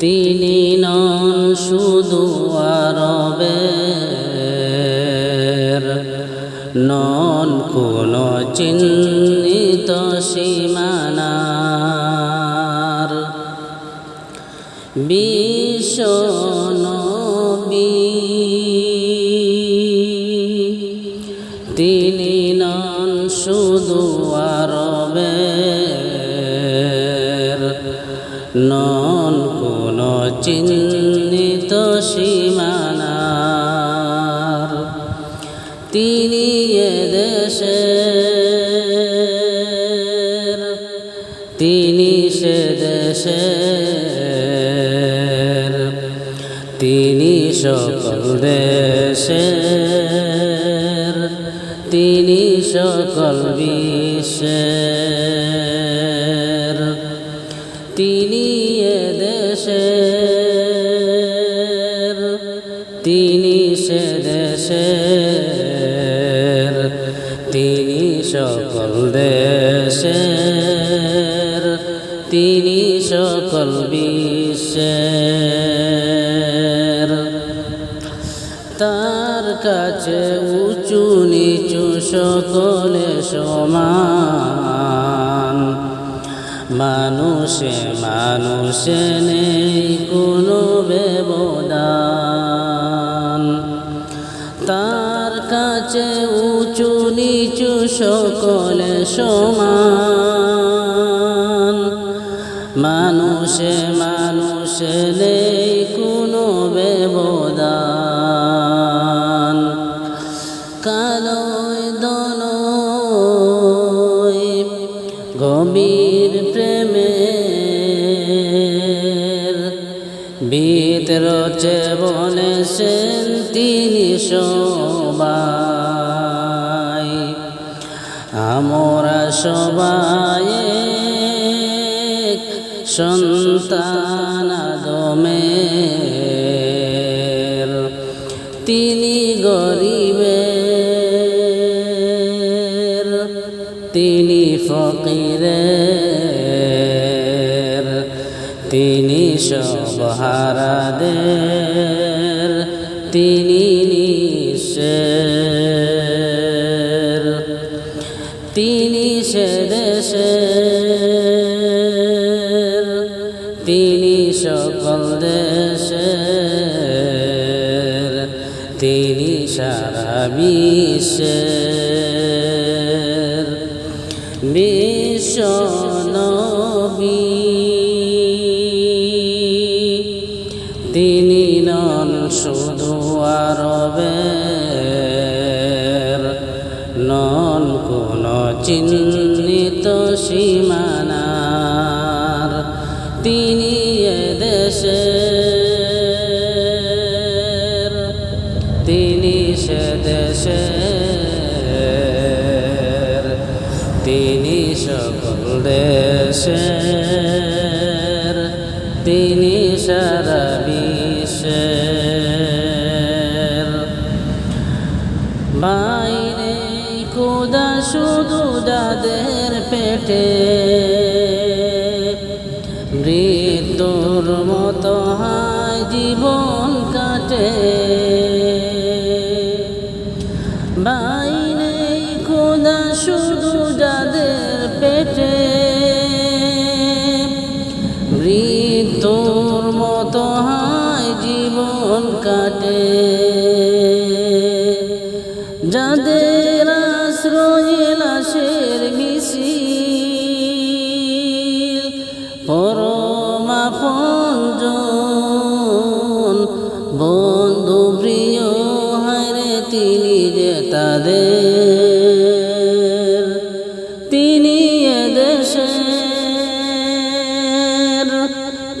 তিনি নন শুধু আরবের নন কোন চিহ্নিত সীমানার। বিশ্বনবী শুধু আরবের। নন কোন চিহ্নিত সীমানার। তিনি এদেশের তিনি সে দেশের। তিনি সকল দেশের। তিনি সকল বিশ্বের। তিনি দেশের। তিনি সে দেশের। তিনি সকল দেশের। তিনি সকল বিশ্বের। কাছে উঁচু নিচু সকলে সমান। মানুষে মানুষে নেই কোনো ব্যবধান। তার কাছে উঁচু নিচু সকলে সমান। মানুষে মানুষে নেই কোনো ব্যবধান। গভীর প্রেমে বীত রচে বনেছেন তিনি সবাই আমরা সবাই সন্তান আদমের তিনি সব হারাদের তিনি তিনি সে দেশের তিনি সকল দেশের তিনি সারা বিশ্বনবী তিনি নন, শুধু আরবের। নন কোন চিহ্নিত সীমানার। তিনি দেশের। তিনি সে দেশের। তিনি সকল দেশের। পেটে। মৃত্যুর মতো হায় জীবন কাটে। বাইরে খোদা শুধু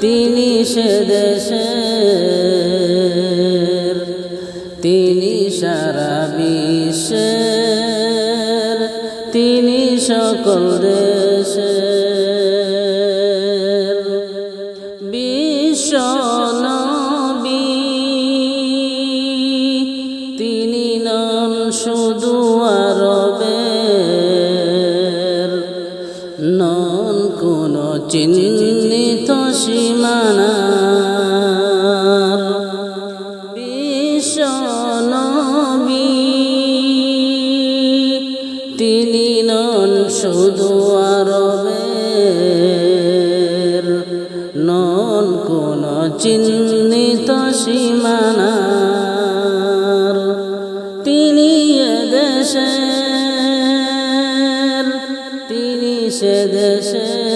তিনি সদস তিনি সারা বিশ তিনি সকল দেশের। বিশ্ব তিনি নন নন চিন্তা সীমানা তিনি নন নন চিহ্নিত সীমানার। তিনি দেশের তিনি সে দেশের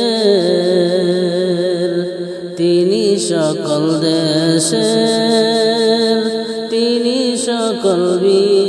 সকল দেশের তিনি সকল বিশ্বের